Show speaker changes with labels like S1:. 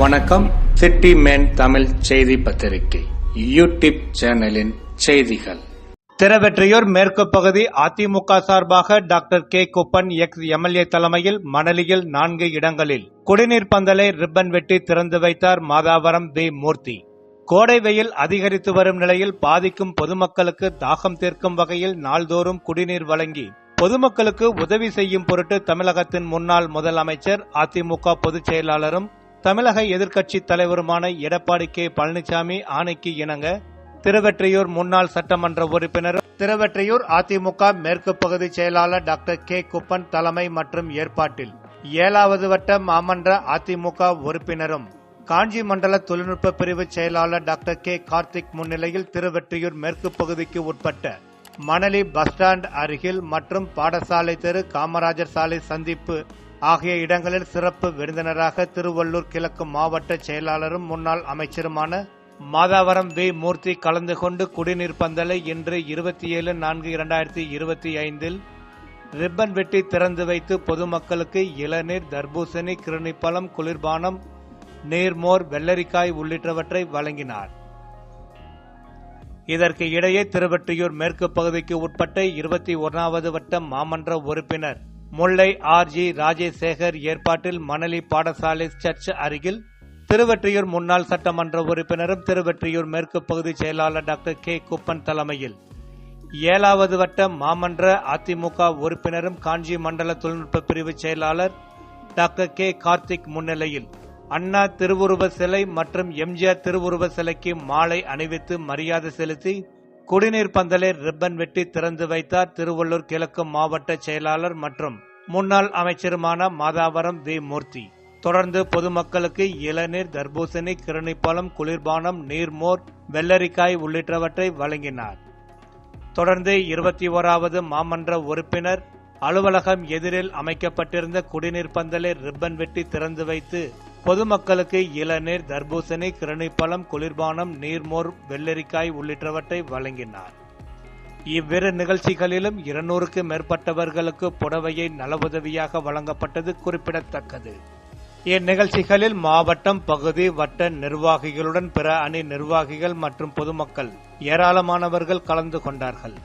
S1: வணக்கம். City man Tamil செய்தி பத்திரிகை யூடியூப் சேனலின் செய்திகள். திருவெற்றியூர் மேற்கு பகுதி அதிமுக சார்பாக doctor K. Kuppan ex. MLA தலைமையில் மணலியில் நான்கு இடங்களில் குடிநீர் பந்தலை ரிப்பன் வெட்டி திறந்து வைத்தார் மாதாவரம் வி மூர்த்தி. கோடை வெயில் அதிகரித்து வரும் நிலையில் பாதிக்கும் பொதுமக்களுக்கு தாகம் தீர்க்கும் வகையில் நாள்தோறும் குடிநீர் வழங்கி பொதுமக்களுக்கு உதவி செய்யும் பொருட்டு தமிழகத்தின் முன்னாள் முதலமைச்சர் அதிமுக பொதுச் செயலாளரும் தமிழக எதிர்க்கட்சி தலைவருமான எடப்பாடி கே பழனிசாமி ஆணைக்கு இணங்க திருவெற்றியூர் முன்னாள் சட்டமன்ற உறுப்பினர் திருவெற்றியூர் அதிமுக மேற்கு பகுதி செயலாளர் டாக்டர் கே குப்பன் தலைமை மற்றும் ஏற்பாட்டில் ஏழாவது வட்ட மாமன்ற அதிமுக உறுப்பினரும் காஞ்சி மண்டல தொழில்நுட்ப பிரிவு செயலாளர் டாக்டர் கே கார்த்திக் முன்னிலையில் திருவெற்றியூர் மேற்கு பகுதிக்கு உட்பட்ட மணலி பஸ் ஸ்டாண்ட் அருகில் மற்றும் பாடசாலை தெரு காமராஜர் சாலை சந்திப்பு ஆகிய இடங்களில் சிறப்பு விருந்தினராக திருவள்ளூர் கிழக்கு மாவட்ட செயலாளரும் முன்னாள் அமைச்சருமான மாதாவரம் வி. மூர்த்தி கலந்து கொண்டு குடிநீர் பந்தலை இன்று இருபத்தி ஏழு நான்கு இரண்டாயிரத்தி இருபத்தி ஐந்தில் ரிப்பன் வெட்டி திறந்து வைத்து பொதுமக்களுக்கு இளநீர் தர்பூசணி கிருணிப்பழம் குளிர்பானம் நீர்மோர் வெள்ளரிக்காய் உள்ளிட்டவற்றை வழங்கினார். இதற்கு இடையே திருவெற்றியூர் மேற்கு பகுதிக்கு உட்பட்ட இருபத்தி ஒன்றாவது வட்ட மாமன்ற உறுப்பினர் முல்லை ஆர் ஜி ராஜேசேகர் ஏற்பாட்டில் மணலி பாடசாலை சர்ச் அருகில் திருவெற்றியூர் முன்னாள் சட்டமன்ற உறுப்பினரும் திருவெற்றியூர் மேற்கு பகுதி செயலாளர் டாக்டர் கே குப்பன் தலைமையில். ஏழாவது வட்ட மாமன்ற அதிமுக உறுப்பினரும் காஞ்சி மண்டல தொழில்நுட்ப பிரிவு செயலாளர் டாக்டர் கே கார்த்திக் முன்னிலையில். அண்ணா திருவுருவ சிலை மற்றும் எம்ஜிஆர் திருவுருவ சிலைக்கு மாலை அணிவித்து மரியாதை செலுத்தி குடிநீர் பந்தலை ரிப்பன் வெட்டி திறந்து வைத்தார் திருவள்ளூர் கிழக்கு மாவட்ட செயலாளர் மற்றும் முன்னாள் அமைச்சருமான மாதாவரம் வி மூர்த்தி. தொடர்ந்து பொதுமக்களுக்கு இளநீர் தர்பூசணி கிருணிப்பழம் குளிர்பானம் நீர்மோர் வெள்ளரிக்காய் உள்ளிட்டவற்றை வழங்கினார். தொடர்ந்து இருபத்தி ஓராவது மாமன்ற உறுப்பினர் அலுவலகம் எதிரில் அமைக்கப்பட்டிருந்த குடிநீர் பந்தலை ரிப்பன் வெட்டி திறந்து வைத்து பொதுமக்களுக்கு இளநீர் தர்பூசணி கிருணிப்பழம் குளிர்பானம் நீர்மோர் வெள்ளரிக்காய் உள்ளிட்டவற்றை வழங்கினார். இவ்விரு நிகழ்ச்சிகளிலும் இருநூறுக்கு மேற்பட்டவர்களுக்கு புடவையை நல உதவியாக வழங்கப்பட்டது குறிப்பிடத்தக்கது. இந்நிகழ்ச்சிகளில் மாவட்டம் பகுதி வட்ட நிர்வாகிகளுடன் பிற அணி நிர்வாகிகள் மற்றும் பொதுமக்கள் ஏராளமானவர்கள் கலந்து கொண்டார்கள்.